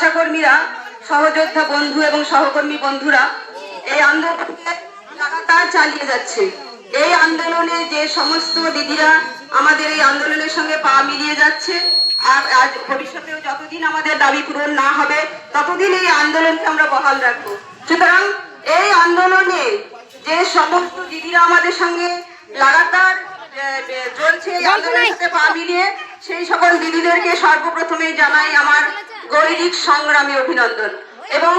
আশাকর্মীরা, সহযোদ্ধা বন্ধু এবং সহকর্মী বন্ধুরা, এই আন্দোলনকে লাগাতার চালিয়ে যাচ্ছে। এই আন্দোলনে যে সমস্ত দিদিরা আমাদের এই আন্দোলনের সঙ্গে পা মিলিয়ে যাচ্ছে, আর আজ ভবিষ্যতেও যতদিন আমাদের দাবি পূরণ না হবে, ততদিন এই আন্দোলনকে আমরা বহাল রাখব। সুতরাং এই আন্দোলনে যে সমস্ত দিদিরা আমাদের সঙ্গে লাগাতার চলছে আন্দোলনের সাথে পা মিলিয়ে সেই সকল দিদিদেরকে সর্বপ্রথমে জানাই আমার গৈরিক সংগ্রামী অভিনন্দন। এবং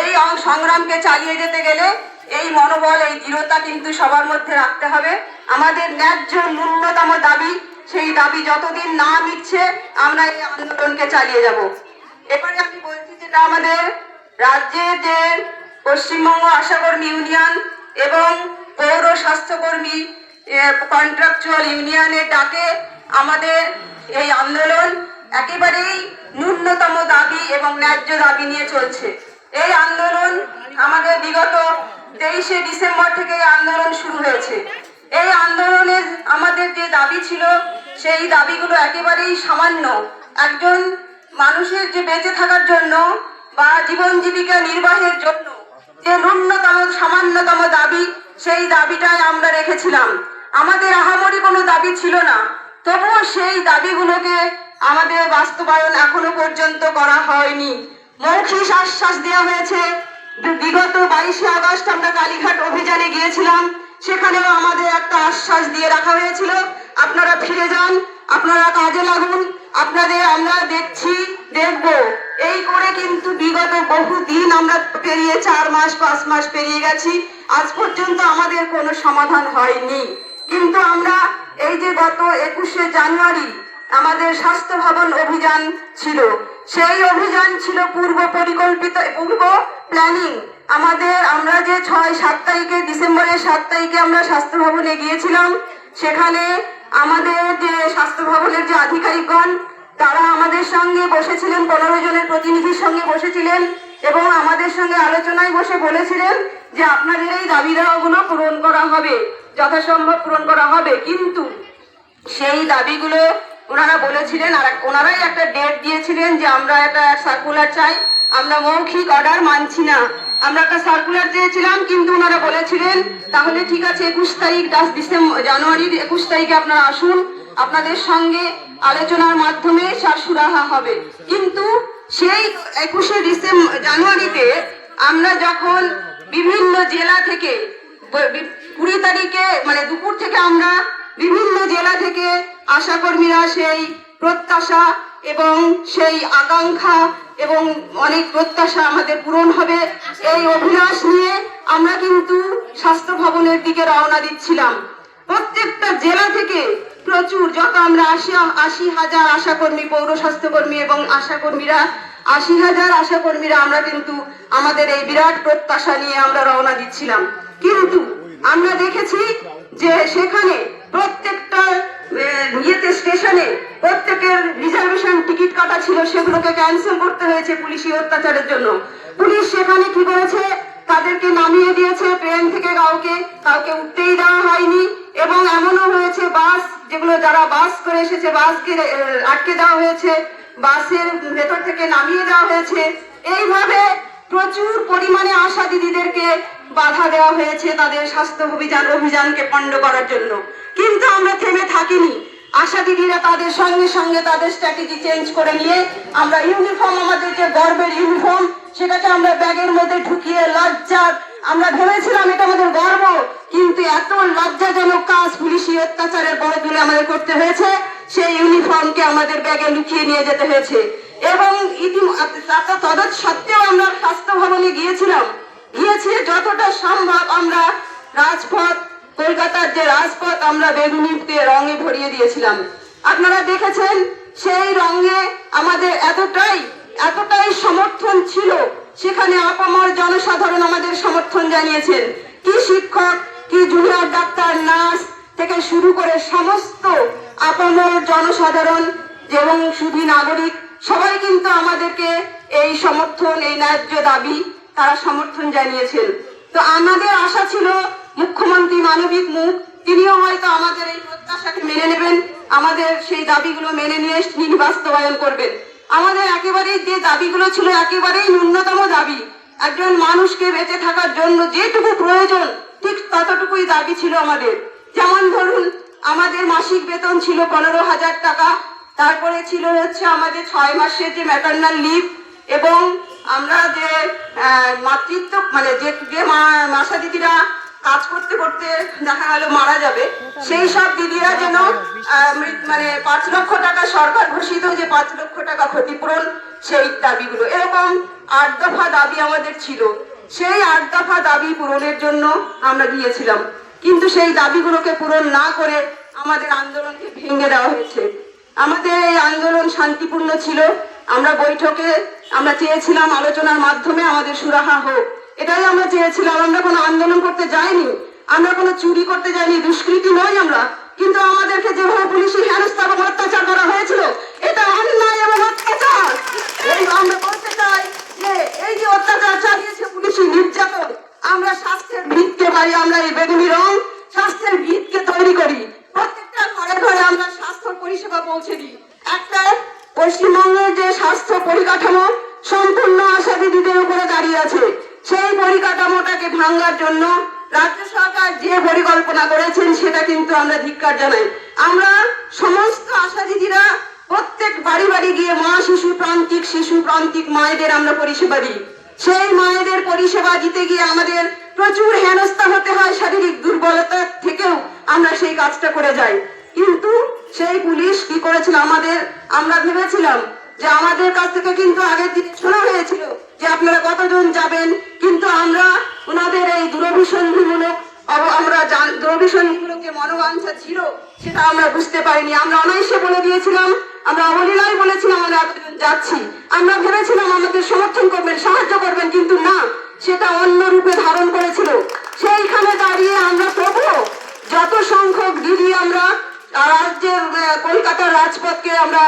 এই সংগ্রামকে চালিয়ে যেতে গেলে এই মনোবল এই দৃঢ়তা কিন্তু সবার মধ্যে রাখতে হবে। আমাদের ন্যায্য ন্যূনতম দাবি সেই দাবি যতদিন না মিটছে আমরা এই আন্দোলনকে চালিয়ে যাব। এবারে আমি বলছি যেটা আমাদের রাজ্যের যে পশ্চিমবঙ্গ আশাকর্মী ইউনিয়ন এবং পৌর স্বাস্থ্যকর্মী কন্ট্রাকচুয়াল ইউনিয়নের ডাকে আমাদের এই আন্দোলন একেবারেই ন্যূনতম দাবি এবং ন্যায্য দাবি নিয়ে চলছে। এই আন্দোলন আমাদের বিগত তেইশে ডিসেম্বর থেকে এই আন্দোলন শুরু হয়েছে। এই আন্দোলনের আমাদের যে দাবি ছিল, সেই দাবিগুলো একেবারেই সামান্য। একজন মানুষের যে বেঁচে থাকার জন্য বা জীবন জীবিকা নির্বাহের জন্য যে ন্যূনতম, সামান্যতম দাবি, সেই দাবিটাই আমরা রেখেছিলাম। আমাদের আহামরি কোনো দাবি ছিল না। তবুও সেই দাবিগুলোকে আমাদের বাস্তবায়ন এখনও পর্যন্ত করা হয়নি। মৌখিক আশ্বাস দেওয়া হয়েছে বিগত বাইশে আগস্ট আমরা কালীঘাট অভিযানে গিয়েছিলাম। সেখানেও আমাদের একটা আশ্বাস দিয়ে রাখা হয়েছিল, আপনারা ফিরে যান, আপনারা কাজে লাগুন, আপনাদের আমরা দেখছি, দেখব। এই করে কিন্তু বিগত বহু দিন আমরা পেরিয়ে চার মাস, পাঁচ মাস পেরিয়ে গেছি। আজ পর্যন্ত আমাদের কোনো সমাধান হয়নি। কিন্তু আমরা এই যে গত একুশে জানুয়ারি আমাদের স্বাস্থ্য ভবন অভিযান ছিল, সেই অভিযান ছিল পূর্ব পরিকল্পিত, পূর্ব প্ল্যানিং আমাদের আমরা যে ছয়, সাত তারিখে, ডিসেম্বরের সাত তারিখে আমরা স্বাস্থ্য ভবনে গিয়েছিলাম, সেখানে আমাদের যে স্বাস্থ্য ভবনের যে আধিকারিকগণ, তারা আমাদের সঙ্গে বসেছিলেন, পনেরো জনের প্রতিনিধির সঙ্গে বসেছিলেন এবং আমাদের সঙ্গে আলোচনায় বসে বলেছিলেন যে আপনাদের এই দাবি দাওয়াগুলো পূরণ করা হবে। যথাসম্ভব পূরণ করা হবে। কিন্তু সেই দাবিগুলো ওনারা বলেছিলেন আর ওনারাই একটা ডেট দিয়েছিলেন যে আমরা একটা সার্কুলার চাই। আমরা মৌখিক অর্ডার মানছি না। আমরা একটা সার্কুলার চেয়েছিলাম, কিন্তু ওনারা বলেছিলেন, তাহলে ঠিক আছে, একুশ তারিখ, দশ ডিসেম্বর জানুয়ারির একুশ তারিখে আপনারা আসুন। আপনাদের সঙ্গে আলোচনার মাধ্যমে সার সুরাহা হবে। কিন্তু সেই একুশে ডিসেম্বর জানুয়ারিতে আমরা যখন বিভিন্ন জেলা থেকে কুড়ি তারিখে মানে দুপুর থেকে আমরা বিভিন্ন জেলা থেকে আশাকর্মীরা সেই প্রত্যাশা এবং সেই আকাঙ্ক্ষা এবং অনেক প্রত্যাশা আমাদের পূরণ হবে। এই অভিলাষ নিয়ে আমরা কিন্তু স্বাস্থ্য ভবনের দিকে রওনা দিচ্ছিলাম। প্রত্যেকটা জেলা থেকে প্রচুর, যত আমরা আশি আশি হাজার আশাকর্মী, পৌর স্বাস্থ্যকর্মী এবং আশাকর্মীরা, আশি হাজার আশাকর্মীরা আমরা কিন্তু আমাদের এই বিরাট প্রত্যাশা নিয়ে আমরা রওনা দিচ্ছিলাম। কিন্তু আমরা দেখেছি যে সেখানে প্রত্যেকটা ইয়েতে, স্টেশনে প্রত্যেকের রিজার্ভেশন টিকিট কাটা ছিল, সেগুলোকে ক্যান্সেল করতে হয়েছে পুলিশি অত্যাচারের জন্য। পুলিশ সেখানে কি করেছে? তাদেরকে নামিয়ে দিয়েছে, ট্রেন থেকে কাউকে কাউকে উঠতেই দেওয়া হয়নি। এবং এমনও হয়েছে, বাস, যেগুলো যারা বাস করে এসেছে, বাসকে আটকে দেওয়া হয়েছে, বাসের ভেতর থেকে নামিয়ে দেওয়া হয়েছে। এইভাবে প্রচুর পরিমাণে আশা দিদিদেরকে বাধা দেওয়া হয়েছে তাদের স্বাস্থ্য অভিযান অভিযানকে পণ্ড করার জন্য। কিন্তু আমরা থেমে থাকিনি। আশা দিদিরা তাদের সঙ্গে সঙ্গে তাদের স্ট্র্যাটেজি চেঞ্জ করে নিয়ে আমরা ইউনিফর্ম আমাদের যে গর্বের ইউনিফর্ম সেটাকে আমরা ব্যাগের মধ্যে ঢুকিয়ে লজ্জার, আমরা ভেবেছিলাম এটা আমাদের গর্ব, কিন্তু এত লজ্জাজনক কাজ পুলিশি অত্যাচারের বড় তুলে আমাদের করতে হয়েছে। সেই ইউনিফর্মকে আমাদের ব্যাগে লুকিয়ে নিয়ে যেতে হয়েছে। এবং ইতিমধ্যে তদত সত্ত্বেও আমরা স্বাস্থ্য ভবনে গিয়েছিলাম। গিয়েছি যতটা সম্ভব আমরা রাজপথ, কলকাতার যে রাজপথ, আমরা বেগুনিতে রঙে ভরিয়ে দিয়েছিলাম। আপনারা দেখেছেন, সেই রঙে আমাদের এতটাই এতটাই সমর্থন ছিল। সেখানে আপামর জনসাধারণ আমাদের সমর্থন জানিয়েছেন। কি শিক্ষক, কি জুনিয়র ডাক্তার, নার্স থেকে শুরু করে সমস্ত আপামর জনসাধারণ এবং শুধু নাগরিক সবাই কিন্তু আমাদেরকে এই সমর্থন, এই ন্যায্য দাবি তারা সমর্থন জানিয়েছেন। তো আমাদের আশা ছিল মুখ্যমন্ত্রী মানবিক মুখ, তিনিও হয়তো আমাদের এই প্রত্যাশাকে মেনে নেবেন, আমাদের সেই দাবিগুলো মেনে নিয়ে তিনি বাস্তবায়ন করবেন। আমাদের একেবারেই যে দাবিগুলো ছিল একেবারেই ন্যূনতম দাবি। একজন মানুষকে বেঁচে থাকার জন্য যেটুকু প্রয়োজন, ঠিক ততটুকুই দাবি ছিল আমাদের। যেমন ধরুন, আমাদের মাসিক বেতন ছিল পনেরো হাজার টাকা তারপরে ছিল হচ্ছে আমাদের ছয় মাসের যে ম্যাটার্নাল লিভ এবং আমরা যে মাতৃত্ব মানে যে যে মাসা দিদিরা কাজ করতে করতে দেখা গেল মারা যাবে, সেই সব দিদিরা যেন মানে পাঁচ লক্ষ টাকা সরকার ঘোষিত যে পাঁচ লক্ষ টাকা ক্ষতিপূরণ সেই দাবিগুলো, এরকম আট দফা দাবি আমাদের ছিল। সেই আট দফা দাবি পূরণের জন্য আমরা গিয়েছিলাম কিন্তু সেই দাবিগুলোকে পূরণ না করে আমাদের আন্দোলনকে ভেঙে দেওয়া হয়েছে। আমাদের এই আন্দোলন শান্তিপূর্ণ ছিল। আমরা বৈঠকে আমরা চেয়েছিলাম আলোচনার মাধ্যমে আমাদের সুরাহা হোক। এটাই আমরা চেয়েছিলাম। আমরা কোনো আন্দোলন করতে যাইনি। আমরা কোনো চুরি করতে যাইনি। দুষ্কৃতি নই আমরা। কিন্তু আমাদেরকে যেভাবে পুলিশি হেনস্থা এবং অত্যাচার করা হয়েছিল, এটা অন্যায় এবং অত্যাচার। আমরা বলতে চাই যে এই যে অত্যাচার চালিয়েছে পুলিশি নির্যাতন, আমরা স্বাস্থ্যের ভিতকে পারি আমরা এই বেগুনি রং স্বাস্থ্যের ভিতকে তৈরি করি। প্রত্যেকটা ঘরে ঘরে আমরা স্বাস্থ্য পরিষেবা পৌঁছে দিই। একটা পশ্চিমবঙ্গের যে স্বাস্থ্য পরিকাঠামো সম্পূর্ণ আশা দিদিদের উপরে দাঁড়িয়ে আছে। সেই পরিকাঠামোটাকে ভাঙার জন্য রাজ্য সরকার যে পরিকল্পনা করেছেন সেটা কিন্তু আমরা ধিক্কার জানাই। আমরা সমস্ত আশা দিদিরা প্রত্যেক বাড়ি বাড়ি গিয়ে মা শিশু প্রান্তিক শিশু প্রান্তিক মায়েদের আমরা পরিষেবা দিই। সেই মায়েদের পরিষেবা দিতে গিয়ে আমাদের প্রচুর হেনস্থা হতে হয় শারীরিক দুর্বলতা থেকেও। আমরা সেই কাজটা করে যাই। কিন্তু সেই পুলিশ কি করেছিল আমাদের, আমরা ভেবেছিলাম যে আমাদের কাছ থেকে কিন্তু আগের দিন শোনা হয়েছিল যে আপনারা কতজন যাবেন। কিন্তু আমরা ওনাদের এই দূরভিসন্ধিমূলক আমরা যে মনোবাঞ্ছা ছিল, সেটা আমরা বুঝতে পারিনি। আমরা অনায়াসে বলে দিয়েছিলাম, আমরা অবলীলায় বলেছিলাম আমরা এতজন যাচ্ছি। আমরা ভেবেছিলাম আমাদের সমর্থন করবেন, সাহায্য করবেন, কিন্তু না, সেটা অন্য রূপে ধারণ করেছিল। সেইখানে দাঁড়িয়ে আমরা তবুও যত সংখ্যক দিদি আমরা রাজ্যের কলকাতার রাজপথকে আমরা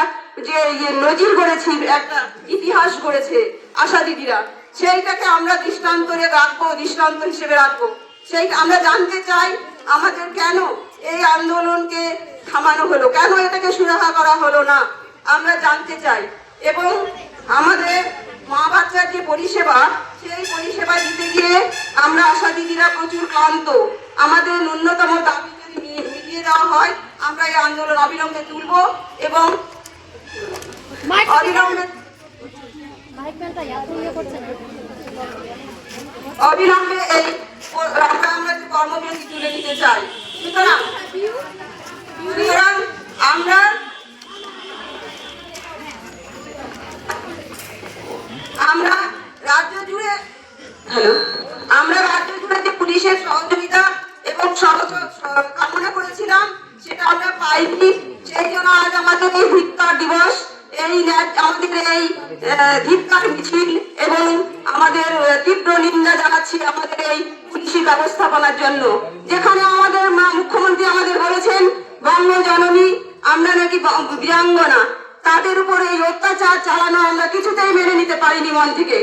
যে ইয়ে নজির গড়েছি, একটা ইতিহাস গড়েছে আশা দিদিরা, সেইটাকে আমরা দৃষ্টান্তরে রাখব, দৃষ্টান্ত হিসেবে রাখব। সেই, আমরা জানতে চাই আমাদের কেন এই আন্দোলনকে থামানো হলো, কেন এটাকে সুরাহা করা হলো না, আমরা জানতে চাই। এবং আমাদের মা বাচ্চার যে পরিষেবা সেই পরিষেবা দিতে গিয়ে আমরা আশা দিদিরা প্রচুর ক্লান্ত। আমাদের ন্যূনতম দাবি যদি মিটিয়ে দেওয়া হয় আমরা এই আন্দোলন অবিলম্বে তুলব এবং অবিলম্বে ইয়ে অবিলম্বে এই আমরা আমরা যে কর্মবিরতি তুলে নিতে চাই। সুতরাং সুতরাং আমরা আমরা রাজ্য জুড়ে আমরা রাজ্য জুড়ে যে পুলিশের সহযোগিতা এবং কামনা করেছিলাম, সেটা আমরা পাইনি। সেই জন্য আজ আমাদের এই ধিক্কার দিবস, এই আমাদের এই ধিক্কার মিছিল এবং আমাদের তীব্র নিন্দা জানাচ্ছি আমাদের এই পুলিশি ব্যবস্থাপনার জন্য। যেখানে আমাদের মুখ্যমন্ত্রী আমাদের বলেছেন বঙ্গ জননী, আমরা নাকি বীরাঙ্গনা। তাদের উপরে এই অত্যাচার চালানো আমরা কিছুতেই মেনে নিতে পারিনি মন থেকে।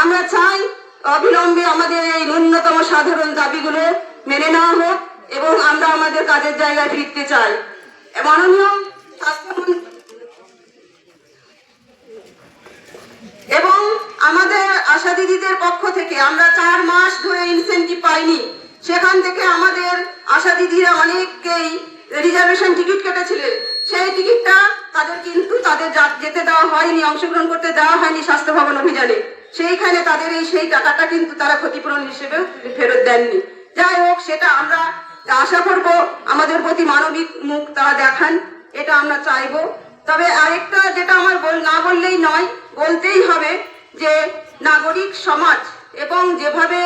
আমরা চাই অবিলম্বে আমাদের এই ন্যূনতম সাধারণ দাবিগুলো মেনে নেওয়া হোক এবং আমরা আমাদের কাজের জায়গায় ফিরতে চাই। এবং আমাদের আশা দিদিদের পক্ষ থেকে আমরা চার মাস ধরে ইনসেন্টিভ পাইনি। সেখান থেকে আমাদের আশা দিদিরা অনেককেই রিজার্ভেশন টিকিট কেটেছিলেন। সেই টিকিটটা তাদের কিন্তু তাদের যেতে দেওয়া হয়নি, অংশগ্রহণ করতে দেওয়া হয়নি স্বাস্থ্য ভবন অভিযানে। সেইখানে তাদের এই সেই টাকাটা কিন্তু তারা ক্ষতিপূরণ হিসেবে ফেরত দেননি। যাই হোক, সেটা আমরা আশা করব, আমাদের প্রতি মানবিক মুখ তারা দেখান, এটা আমরা চাইব। তবে আরেকটা যেটা আমার বল না বললেই নয়, বলতেই হবে যে নাগরিক সমাজ এবং যেভাবে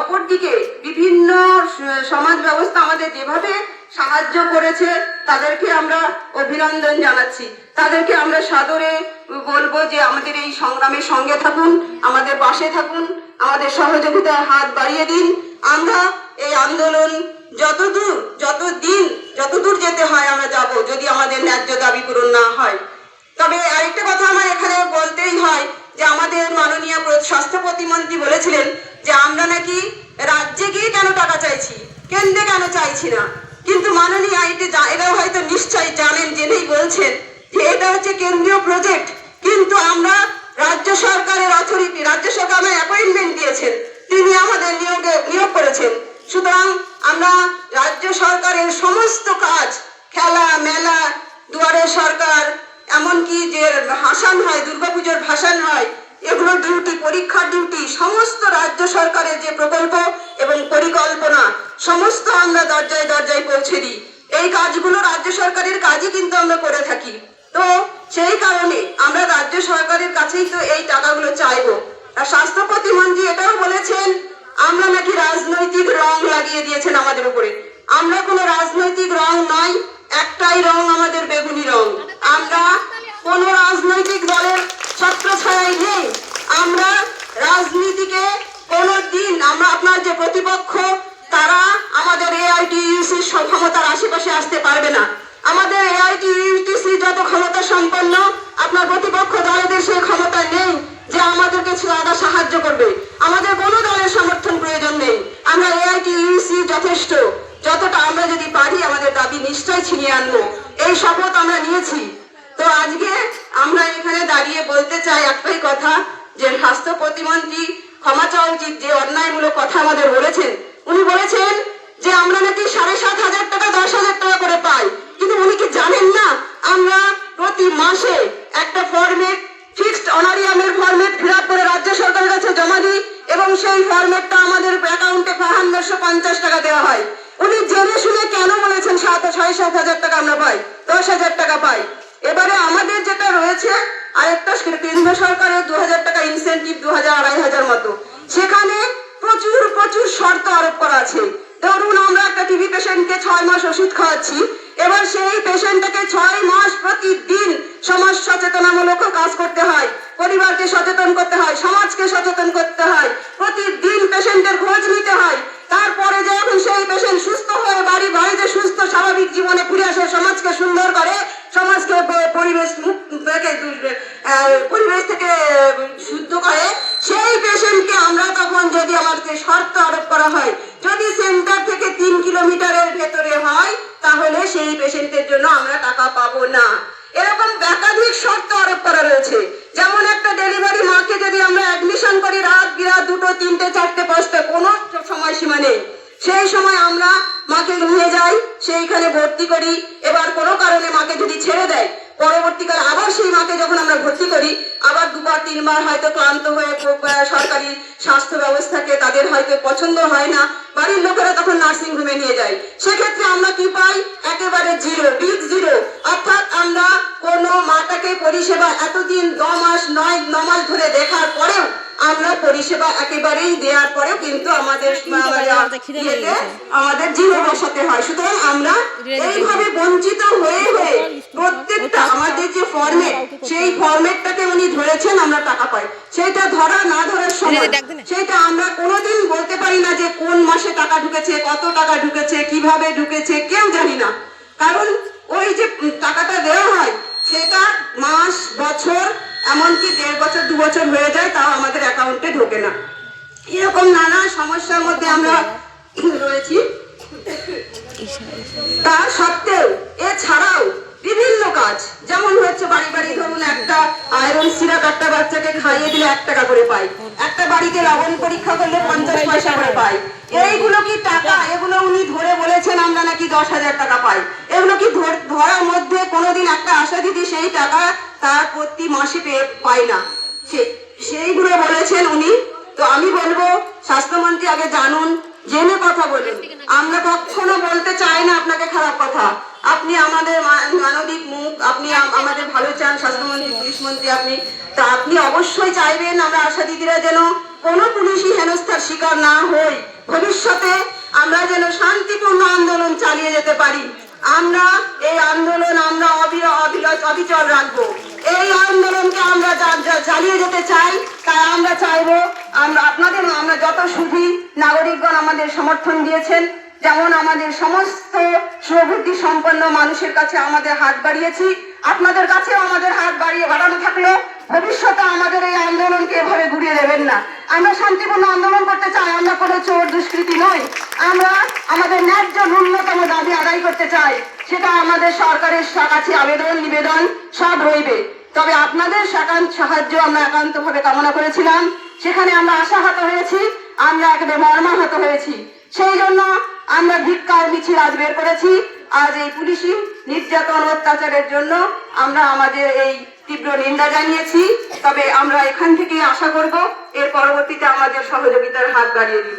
অপরদিকে বিভিন্ন সমাজ ব্যবস্থা আমাদের যেভাবে সাহায্য করেছে, তাদেরকে আমরা অভিনন্দন জানাচ্ছি। তাদেরকে আমরা সাদরে বলব যে আমাদের এই সংগ্রামের সঙ্গে থাকুন, আমাদের পাশে থাকুন, আমাদের সহযোগিতায় হাত বাড়িয়ে দিন। আমরা এই আন্দোলন যতদূর, যতদিন, যতদূর যেতে হয় আমরা যাব, যদি আমাদের ন্যায্য দাবি পূরণ না হয়। তবে আরেকটা কথা আমার এখানে বলতেই হয় যে আমাদের মাননীয় স্বাস্থ্য প্রতিমন্ত্রী বলেছিলেন যে আমরা নাকি রাজ্যে গিয়ে কেন টাকা চাইছি? কেন্দ্রে কেন চাইছি না? কিন্তু মাননীয় আইটি এরাও হয়তো নিশ্চয়ই জানেন, জেনেই বলছেন যে এটা হচ্ছে কেন্দ্রীয় প্রজেক্ট কিন্তু আমরা রাজ্য সরকারের অথরিটি রাজ্য সরকার অ্যাপয়েন্টমেন্ট দিয়েছেন। তিনি আমাদের নিয়োগে নিয়োগ করেছেন সুতরাং আমরা রাজ্য সরকারের সমস্ত কাজ খেলা মেলা দুয়ারে সরকার এমনকি যে ভাসান হয় দুর্গাপুজোর ভাসান হয় এগুলো ডিউটি পরীক্ষার ডিউটি সমস্ত রাজ্য সরকারের যে প্রকল্প এবং পরিকল্পনা সমস্ত আমরা দরজায় দরজায় পৌঁছে দিই এই কাজগুলো রাজ্য সরকারের কাজই কিন্তু আমরা করে থাকি তো সেই কারণে আমরা রাজ্য সরকারের কাছেই তো এই টাকাগুলো চাইব আর স্বাস্থ্য প্রতিমন্ত্রী এটাও বলেছেন আমরা নাকি রাজনৈতিক রং লাগিয়ে দিয়েছেন আমাদের উপরে আমরা কোনো রাজনৈতিক রং নয় একটাই রং, আমাদের বেগুনি রং। আমরা কোনো রাজনৈতিক দলের ছত্রছায়ায় নেই। আমরা রাজনীতিকে কোনো দিন, আমরা আপনার যে প্রতিপক্ষ, তারা আমাদের এআইটিইউসির ক্ষমতার আশেপাশে আসতে পারবে না। আমাদের এআইটিইউটিসি যত ক্ষমতা সম্পন্ন, আপনার প্রতিপক্ষ দলেদের সেই ক্ষমতা নেই যে আমাদেরকে আদা সাহায্য করবে। আমাদের কোনো দলের সমর্থন প্রয়োজন নেই। আমরা এআইটিইউসি যথেষ্ট। যতটা আমরা যদি পারি, আমাদের দাবি নিশ্চয় ছিনিয়ে আনব। এই শপথ আমরা নিয়েছি। তো আজকে আমরা এখানে দাঁড়িয়ে বলতে চাই একটাই কথা, যে স্বাস্থ্য প্রতিমন্ত্রী ক্ষমা চাওয়া উচিত, যে অন্যায়মূলক কথা আমাদের বলেছেন। উনি বলেছেন যে আমরা নাকি সাড়ে সাত হাজার টাকা, দশ হাজার টাকা করে পাই। কিন্তু উনি কি জানেন না? আমরা প্রতি মাসে একটা ফর্মেট ফিক্সড অনারিয়ামের ফর্মেট ফিল পরিবারকে সচেতন করতে হয়, সমাজকে সচেতন করতে হয়, প্রতিদিন পেশেন্টের খোঁজ নিতে হয়। তারপরে যখন সেই পেশেন্ট সুস্থ হয়ে বাড়ি বাড়িতে সুস্থ, স্বাভাবিক জীবনে ফিরে আসে, সমাজকে সুন্দর করে, সমাজকে পরিবেশ পরিবেশ থেকে শুদ্ধ করে, সেই পেশেন্টকে আমরা তখন যদি আমাদেরকে শর্ত আরোপ করা হয়, যদি সেন্টার থেকে তিন কিলোমিটারের ভেতরে হয়, তাহলে সেই পেশেন্টের জন্য আমরা টাকা পাবো না। এরকম একাধিক শর্ত আরোপ করা রয়েছে যেমন একটা ডেলিভারি মাকে যদি আমরা অ্যাডমিশন করি রাত বিরাত দুটো তিনটে চারটে পাঁচটা কোনো সময়সীমা নেই সেই সময় আমরা মাকে নিয়ে যাই সেইখানে ভর্তি করি, এবার কোনো কারণে মাকে যদি ছেড়ে দেয়, পরবর্তীকালে আবার সেই মাকে যখন আমরা ভর্তি করি, আবার দুবার, তিনবার হয়তো ক্লান্ত হয়ে সরকারি স্বাস্থ্য ব্যবস্থাকে তাদের হয়তো পছন্দ হয় না, বাড়ির লোকেরা তখন নার্সিং হোমে নিয়ে যায়। সেক্ষেত্রে আমরা কি পাই? একেবারে জিরো বিগ জিরো অর্থাৎ আমরা কোনো মাটাকে পরিষেবা এতদিন ন মাস নয় ন মাস ধরে দেখার পরেও আমরা পরিষেবা একেবারেই দেওয়ার পরেও কিন্তু আমাদের আমাদের জিরো বসাতে হয়। সুতরাং আমরা এইভাবে বঞ্চিত হয়ে হয়ে প্রত্যেকটা আমাদের যে ফর্মেট সেই ফর্মেটটাকে উনি ধরেছেন আমরা টাকা পাই। সেটা ধরা না ধরার সময় সেটা আমরা কোনোদিন বলতে পারি না যে কোন মাসে টাকা ঢুকেছে কত টাকা ঢুকেছে কীভাবে ঢুকেছে কেউ জানি না। কারণ ওই যে টাকাটা দেওয়া হয় সেটা মাস বছর এমনকি দেড় বছর, দু বছর হয়ে যায়, তাও আমাদের অ্যাকাউন্টে ঢোকে না। এরকম নানা সমস্যার মধ্যে আমরা রয়েছি। তা সত্ত্বেও, এছাড়াও বিভিন্ন কাজ, যেমন হচ্ছে বাড়ি বাড়ি ধরুন একটা আয়রন সিরাপ একটা বাচ্চাকে খাইয়ে দিলে এক টাকা করে পাই। একটা বাড়িতে লবণ পরীক্ষা করলে পঞ্চাশ পয়সা করে পাই। এইগুলো কি টাকা? এগুলো উনি ধরে বলেছেন, আমরা নাকি দশ হাজার টাকা পাই। এগুলো কি ধর- ধরার মধ্যে কোনোদিন একটা আশা দিদি সেই টাকা তার প্রতি মাসে পেয়ে না। সেইগুলো বলেছেন উনি। তো আমি বলব, স্বাস্থ্যমন্ত্রী আগে জানুন, জেনে কথা বলুন। আমরা কখনো বলতে চাই না আপনাকে খারাপ কথা। আপনি আমাদের মানবিক মুখ, আপনি আমাদের ভালো চান, স্বাস্থ্যমন্ত্রী, পুলিশ মন্ত্রী আপনি। তা আপনি অবশ্যই চাইবেন, আমরা আশা দিদিরা যেন কোনো পুলিশি হেনস্থার শিকার না হই। ভবিষ্যতে আমরা যেন শান্তিপূর্ণ আন্দোলন চালিয়ে যেতে পারি। আমরা এই আন্দোলন আমরা অবিচল রাখব। এই আন্দোলনকে আমরা চালিয়ে যেতে চাই, তাই আমরা চাইব, আমরা আপনাদের, আমরা যত সুধী নাগরিকগণ আমাদের সমর্থন দিয়েছেন, যেমন আমাদের সমস্ত সুবুদ্ধি সম্পন্ন মানুষের কাছে আমাদের হাত বাড়িয়েছি, আপনাদের কাছেও আমাদের হাত বাড়িয়ে বাড়ানো থাকল ভবিষ্যতে আমাদের এই আন্দোলনকে এভাবে ঘুরিয়ে দেবেন না। আমরা শান্তিপূর্ণ আন্দোলন করতে চাই, আমরা কোনো চোর দুষ্কৃতি নই। আমরা আমাদের ন্যায্য ন্যূনতম দাবি আদায় করতে চাই, সেটা আমাদের সরকারের কাছে আবেদন, নিবেদন, সব রইবে। তবে আপনাদের সাহায্য আমরা একান্তভাবে কামনা করেছিলাম। সেখানে আমরা আশাহত হয়েছি, আমরা একেবারে মর্মাহত হয়েছি। সেই জন্য আমরা ভিক্ষার মিছিল আজ বের করেছি। আজ এই পুলিশি নির্যাতন অত্যাচারের জন্য আমরা আমাদের এই তীব্র নিন্দা জানিয়েছি। তবে আমরা এখান থেকে আশা করব, এর পরবর্তীতে আমাদের সহযোগিতার হাত বাড়িয়ে দিন।